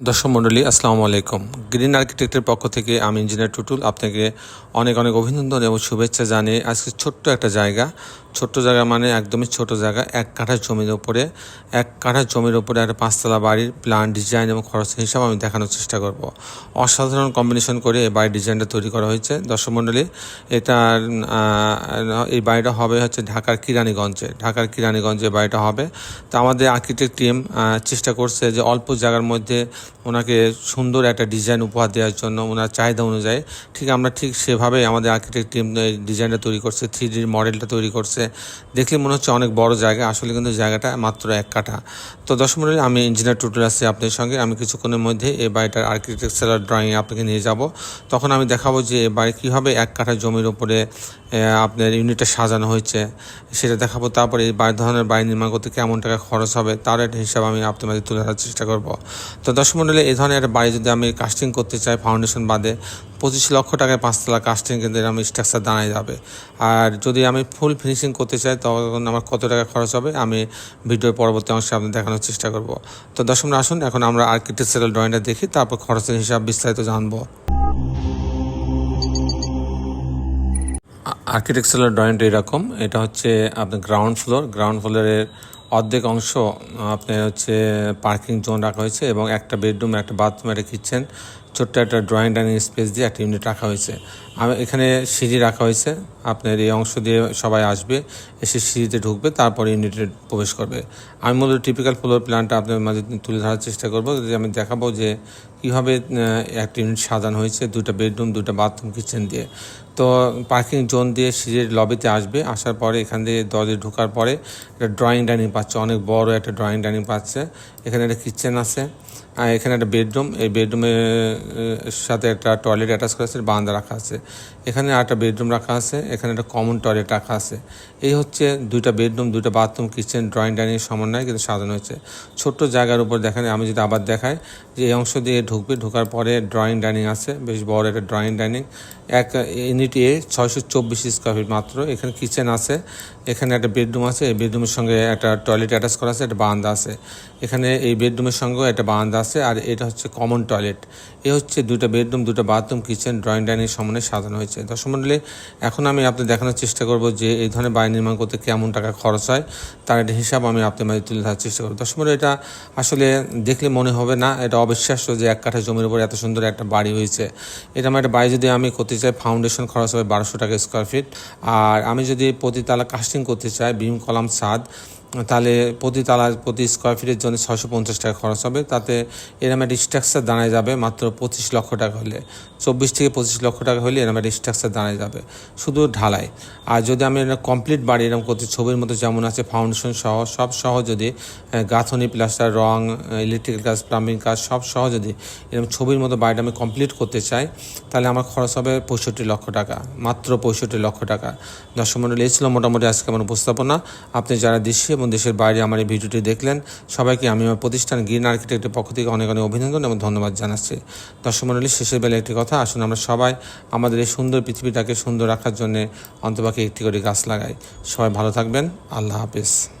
দর্শক মণ্ডলী, আসসালামু আলাইকুম। গ্রিন আর্কিটেক্টের পক্ষ থেকে আমি ইঞ্জিনিয়ার টুটুল আপনাকে অনেক অনেক অভিনন্দন এবং শুভেচ্ছা জানিয়ে আজকে ছোট্ট একটা জায়গা। ছোট্ট জায়গা মানে একদমই ছোট জায়গা, এক কাঠা জমির ওপরে এক কাঠা জমির ওপরে একটা পাঁচতলা বাড়ির প্ল্যান ডিজাইন এবং খরচ হিসাব আমি দেখানোর চেষ্টা করব। অসাধারণ কম্বিনেশন করে এই বাড়ির ডিজাইনটা তৈরি করা হয়েছে। দর্শক মণ্ডলী, এটার এই বাড়িটা হবে হচ্ছে ঢাকার কিরানীগঞ্জে। ঢাকার কিরানীগঞ্জে বাড়িটা হবে। তো আমাদের আর্কিটেক্ট টিম চেষ্টা করছে যে অল্প জায়গার মধ্যে ওনাকে সুন্দর একটা ডিজাইন উপহার দেওয়ার জন্য ওনার চাহিদা অনুযায়ী, ঠিক আমরা ঠিক সেভাবেই আমাদের আর্কিটেক্ট টিম ডিজাইনটা তৈরি করছে থ্রি ডির মডেলটা তৈরি করছে। দেখলে মনে হচ্ছে অনেক বড় জায়গা, আসলে কিন্তু জায়গাটা মাত্র এক কাঠা। তো মণ্ডলী আমি ইঞ্জিনিয়ার টুটুল আসছি আপনাদের সঙ্গে, আমি কিছুক্ষণের মধ্যে এই বাড়িটার আর্কিটেকচারাল ড্রয়িং আপনাকে নিয়ে যাব। তখন আমি দেখাবো যে এ বাড়ি কীভাবে এক কাঠা জমির ওপরে আপনার ইউনিটটা সাজানো হয়েছে। সেটা দেখাবো, তারপরে এই বাড়ি ধরনের বাড়ি নির্মাণ করতে কেমন টাকা খরচ হবে, তার একটা হিসাব আমি আপনার মাঝে তুলে ধরার চেষ্টা করব। তো দর্শক মণ্ডলী এই ধরনের একটা বাড়ি যদি আমি কাস্টিং করতে চাই ফাউন্ডেশন বাদে পঁচিশ লক্ষ টাকায় পাঁচতলা কাস্টিং কিন্তু আমি স্ট্রাকচার দাঁড়ায় যাবে। আর যদি আমি ফুল ফিনিশিং করতে চাই, তখন আমার কত টাকা খরচ হবে, আমি ভিডিওর পরবর্তী অংশে আপনাদের দেখানোর চেষ্টা করব। তো দর্শক আসুন, এখন আমরা আর্কিটেকচারাল ড্রয়িংটা দেখি, তারপর খরচের হিসাব বিস্তারিত জানব। আর্কিটেকচারাল ড্রয়িংটা এরকম, এটা হচ্ছে আপনার গ্রাউন্ড ফ্লোর গ্রাউন্ড ফ্লোরের অর্ধেক অংশ আপনার হচ্ছে পার্কিং জোন রাখা হয়েছে এবং একটা বেডরুম একটা বাথরুম একটা কিচেন ছোট্ট একটা ড্রয়িং ডাইনিং স্পেস দিয়ে একটা ইউনিট রাখা হয়েছে। আমি এখানে সিঁড়ি রাখা হয়েছে। আপনার এই অংশ দিয়ে সবাই আসবে, এসে সিঁড়িতে ঢুকবে, তারপরে ইউনিটে প্রবেশ করবে। আমি মূলত টিপিক্যাল ফ্লোর প্ল্যানটা আপনার মাঝে তুলে ধরার চেষ্টা করব। যে আমি দেখাবো যে কীভাবে একটা ইউনিট সাজানো হয়েছে দুটো বেডরুম দুটো বাথরুম কিচেন দিয়ে। তো পার্কিং জোন দিয়ে সিঁড়ির লবিতে আসবে, আসার পরে এখান দিয়ে দরজে ঢোকার পরে একটা ড্রয়িং ডাইনিং পাচ্ছে। অনেক বড় একটা ড্রয়িং ডাইনিং পাচ্ছে। এখানে একটা কিচেন আছে। আর এখানে একটা বেডরুম, এই বেডরুমের সাথে একটা টয়লেট অ্যাটাচ করা আছে, বারান্দা রাখা আছে। এখানে একটা বেডরুম রাখা আছে, এখানে একটা কমন টয়লেট রাখা আছে। এই হচ্ছে দুইটা বেডরুম, দুইটা বাথরুম, কিচেন, ড্রয়িং, ডাইনিং সমন্বয় কিন্তু সাজানো হয়েছে। ছোট্ট জায়গার উপর দেখেন, আমি যদি আবার দেখাই যে এই অংশ দিয়ে ঢুকবে, ঢোকার পরে ড্রয়িং, ডাইনিং আছে, বেশ বড় একটা ড্রয়িং, ডাইনিং। এক ইউনিট এ ছয়শো চব্বিশ স্কোয়ার ফিট মাত্র। এখানে কিচেন আছে, এখানে একটা বেডরুম আছে, এই বেডরুমের সঙ্গে একটা টয়লেট অ্যাটাচ করা আছে, একটা বারান্দা আছে। এখানে এই বেডরুমের সঙ্গেও একটা বারান্দা আছে, আর এটা হচ্ছে কমন টয়লেট এ হচ্ছে দুটো বেডরুম দুটো বাথরুম কিচেন ড্রয়িং ডাইনিং সমন্বয়ে সাজানো হয়েছে। দর্শক মণ্ডলী এখন আমি আপনাদের দেখানোর চেষ্টা করব যে এই ধরনের বাড়ি নির্মাণ করতে কেমন টাকা খরচ হয়, তার একটা হিসাব আমি আপনাদের মাঝে তুলে ধরার চেষ্টা করব। দর্শক মণ্ডলী এটা আসলে দেখলে মনে হবে না, এটা অবিশ্বাস্য যে এক কাঠা জমির উপর এত সুন্দর একটা বাড়ি হয়েছে। এটা আমার একটা বাড়ি যদি আমি করতে চাই ফাউন্ডেশন খরচ হবে বারোশো টাকা স্কোয়ার ফিট আর আমি যদি প্রতি তালা কাস্টিং করতে চাই বিম কলাম ছাদ তাহলে প্রতি তালা, প্রতি স্কোয়ার ফিটের জন্য ছশো পঞ্চাশ টাকা খরচ হবে। তাতে এরম একটা স্ট্রাকচার দাঁড়ায় যাবে মাত্র পঁচিশ লক্ষ টাকা হলে। চব্বিশ থেকে পঁচিশ লক্ষ টাকা হলে এরম একটা স্ট্রাকচার দাঁড়ায় যাবে। শুধু ঢালাই। আর যদি আমি এরকম কমপ্লিট বাড়ি এরকম করতে, ছবির মতো যেমন আছে ফাউন্ডেশন সহ, সব সহ যদি গাঁথনি প্লাস্টার রং ইলেকট্রিক্যাল কাজ প্লাম্বিং কাজ, সব সহ যদি এরকম ছবির মতো বাড়িটা আমি কমপ্লিট করতে চাই, তাহলে আমার খরচ হবে পঁয়ষট্টি লক্ষ টাকা। মাত্র পঁয়ষট্টি লক্ষ টাকা। দর্শক মন্ডলী, এই ছিল মোটামুটি আজকে আমার উপস্থাপনা। আপনি যারা দেশে দেশের বাইরে আমার এই ভিডিওটি দেখলেন। সবাইকে আমি আমার প্রতিষ্ঠান গ্রিন আর্কিটেক্টের পক্ষ থেকে অনেক অনেক অভিনন্দন এবং ধন্যবাদ জানাচ্ছি। দর্শক মন্ডলী শেষের বেলা একটি কথা, আসুন আমরা সবাই আমাদের এই সুন্দর পৃথিবীটাকে সুন্দর রাখার জন্য অন্তপাকে একটি করে গাছ লাগাই। সবাই ভালো থাকবেন। আল্লাহ হাফিজ।